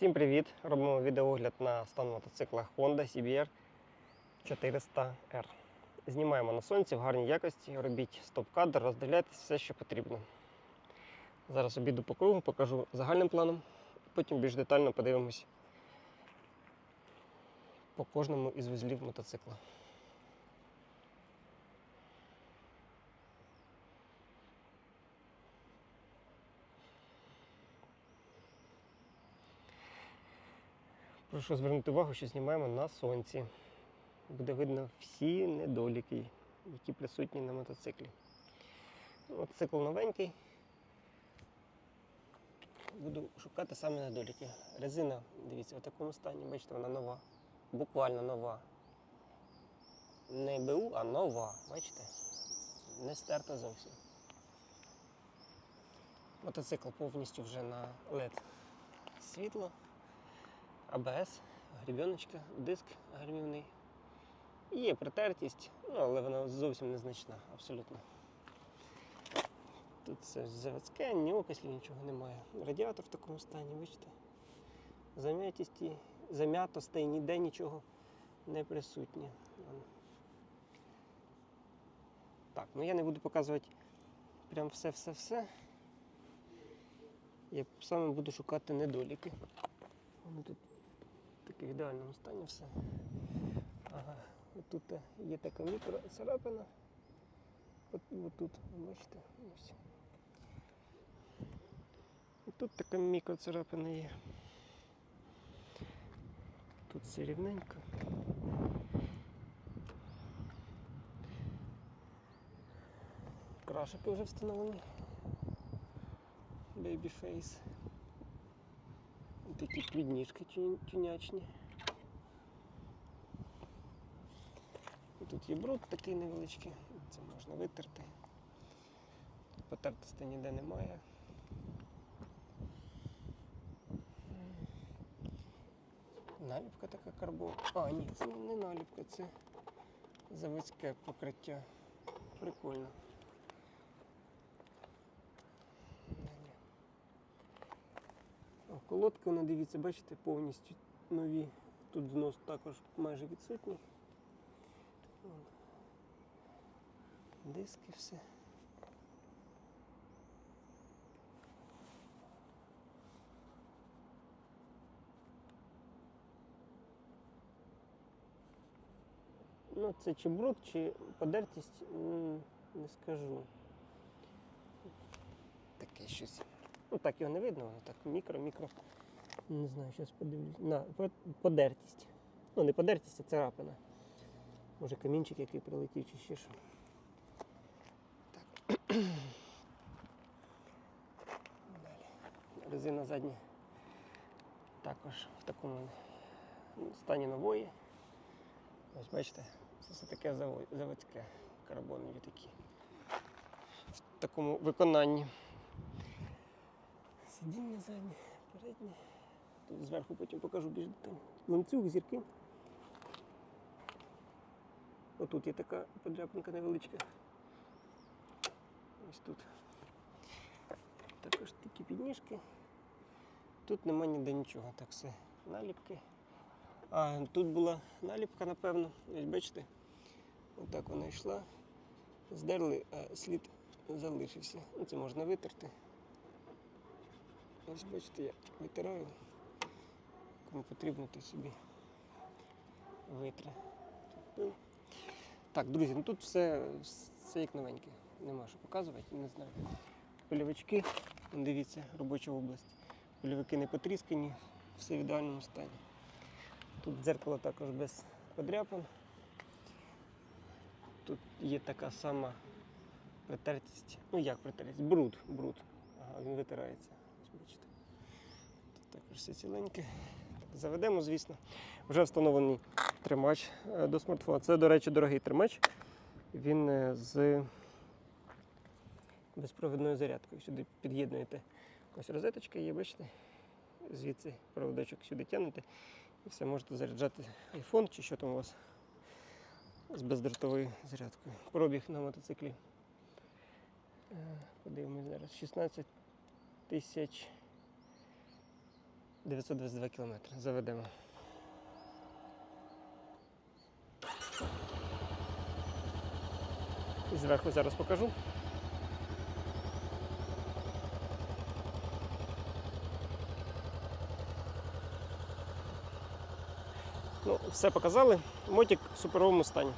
Всім привіт! Робимо відеоогляд на стан мотоцикла Honda CBR 400R. Знімаємо на сонці в гарній якості, робіть стоп-кадр, роздивляйтесь все, що потрібно. Зараз обіду по кругу, покажу загальним планом, потім більш детально подивимось по кожному із вузлів мотоцикла. Прошу звернути увагу, що знімаємо на сонці. Буде видно всі недоліки, які присутні на мотоциклі. Мотоцикл новенький. Буду шукати саме недоліки. Резина, дивіться, в такому стані, бачите, вона нова. Буквально нова. Не БУ, а нова. Бачите? Не стерта зовсім. Мотоцикл повністю вже на LED світло. АБС, грібіночка, диск гальмівний. Є притертість, ну, але вона зовсім незначна, абсолютно. Тут все заводське, ні окислів, нічого немає. Радіатор в такому стані, бачите? Зам'ятісті, зам'ятостей, ніде нічого не присутнє. Так, ну я не буду показувати прям все-все-все. Я саме буду шукати недоліки. Вони тут таки в ідеальному стані все. Ага. Тут є така мікроцарапина. От, от тут, бачите, ось. Тут така мікроцарапина є. Тут все рівненько. Крашики вже встановлені. Babyface. Такі підніжки тюнячні. Тут є бруд такий невеличкий, це можна витерти. Потертості ніде немає. Наліпка така карбон. А, ні, це не наліпка, це заводське покриття. Прикольно. Колодки, воно дивіться, бачите, повністю нові. Тут знос також майже відсутній. Диски все. Ну, це чи бруд, чи подертість, не скажу. Таке щось. Ну так його не видно, воно так мікро-мікро. Не знаю, зараз подивлюсь. На, подертість. Ну, не подертість, а царапина. Може камінчик який прилетів чи ще що. Так. Далі. Резина задня також в такому стані нової. Ось бачите, це все таке заво- заводське, карбонові такі. В такому виконанні. Сидіння заднє, переднє. Тут зверху потім покажу більш детально. Ланцюг, зірки. Отут є така подряпинка невеличка. Ось тут. Також такі підніжки. Тут нема ніде нічого, так все. Наліпки. А тут була наліпка, напевно. Ось бачите, отак вона йшла. Здерли, а слід залишився. Ну, це можна витерти. Ось бачите, я витираю. Кому потрібно, то собі витре. Так, друзі, ну тут все, все як новеньке. Нема що показувати, не знаю. Польовички, дивіться, робоча область. Польовики не потріскані, все в ідеальному стані. Тут дзеркало також без подряпин. Тут є така сама притертість. Ну як притертість? Бруд, бруд. Ага, він витирається. Бачите. Тут також все ціленьке. Заведемо, звісно. Вже встановлений тримач е, до смартфона. Це, до речі, дорогий тримач. Він е, з безпровідною зарядкою. Сюди під'єднуєте. Ось розеточка є, бачите? Звідси проводочок сюди тягнете. І все, можете заряджати iPhone чи що там у вас з бездротовою зарядкою. Пробіг на мотоциклі. Е, Подивимось зараз. 16 тисяч 922 кілометри. Заведемо. І зверху зараз покажу. Ну, все показали. Мотик в суперовому стані.